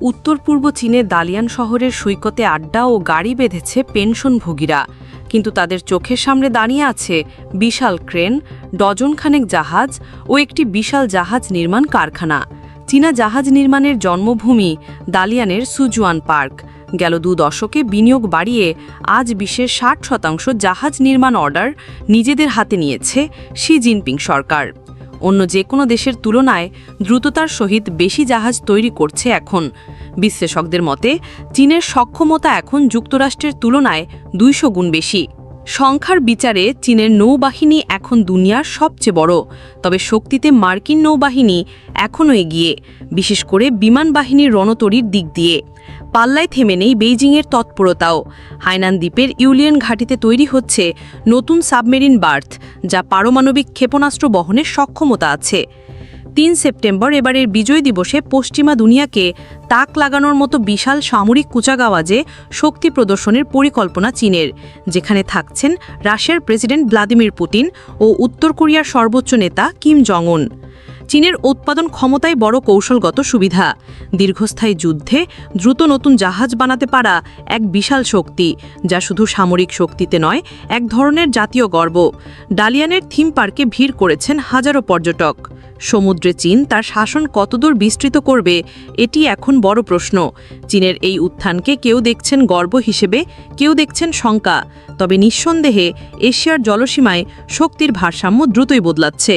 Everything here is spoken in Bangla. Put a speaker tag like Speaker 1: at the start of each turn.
Speaker 1: উত্তর পূর্ব চীনের দালিয়ান শহরের সৈকতে আড্ডা ও গাড়ি বেঁধেছে পেনশনভোগীরা। কিন্তু তাদের চোখের সামনে দাঁড়িয়ে আছে বিশাল ক্রেন, ডজনখানেক জাহাজ ও একটি বিশাল জাহাজ নির্মাণ কারখানা। চীনা জাহাজ নির্মাণের জন্মভূমি দালিয়ানের সুজুয়ান পার্ক। গেল দু দশকে বিনিয়োগ বাড়িয়ে আজ বিশ্বের ষাট শতাংশ জাহাজ নির্মাণ অর্ডার নিজেদের হাতে নিয়েছে শি জিনপিং সরকার। অন্য যে কোনো দেশের তুলনায় দ্রুততার সহিত বেশি জাহাজ তৈরি করছে এখন। বিশ্লেষকদের মতে, চীনের সক্ষমতা এখন যুক্তরাষ্ট্রের তুলনায় দুইশো গুণ বেশি। সংখ্যার বিচারে চীনের নৌবাহিনী এখন দুনিয়ার সবচেয়ে বড়। তবে শক্তিতে মার্কিন নৌবাহিনী এখনও এগিয়ে, বিশেষ করে বিমান বাহিনীর রণতরীর দিক দিয়ে। পাল্লায় থেমে নেই বেইজিংয়ের তৎপরতাও। হাইনান দ্বীপের ইউলিয়ন ঘাটিতে তৈরি হচ্ছে নতুন সাবমেরিন বার্থ, যা পারমাণবিক ক্ষেপণাস্ত্র বহনের সক্ষমতা আছে। তিন সেপ্টেম্বর এবারের বিজয় দিবসে পশ্চিমা দুনিয়াকে তাক লাগানোর মতো বিশাল সামরিক কুচাগাওয়াজে শক্তি প্রদর্শনের পরিকল্পনা চীনের, যেখানে থাকছেন রাশিয়ার প্রেসিডেন্ট ভ্লাদিমির পুতিন ও উত্তর কোরিয়ার সর্বোচ্চ নেতা কিম জং উন চীনের উৎপাদন ক্ষমতায় বড় কৌশলগত সুবিধা। দীর্ঘস্থায়ী যুদ্ধে দ্রুত নতুন জাহাজ বানাতে পারা এক বিশাল শক্তি, যা শুধু সামরিক শক্তিতে নয়, এক ধরনের জাতীয় গর্ব। ডালিয়ানের থিম পার্কে ভিড় করেছেন হাজারো পর্যটক। সমুদ্রে চীন তার শাসন কতদূর বিস্তৃত করবে, এটি এখন বড় প্রশ্ন। চীনের এই উত্থানকে কেউ দেখছেন গর্ব হিসেবে, কেউ দেখছেন শঙ্কা। তবে নিঃসন্দেহে এশিয়ার জলসীমায় শক্তির ভারসাম্য দ্রুতই বদলাচ্ছে।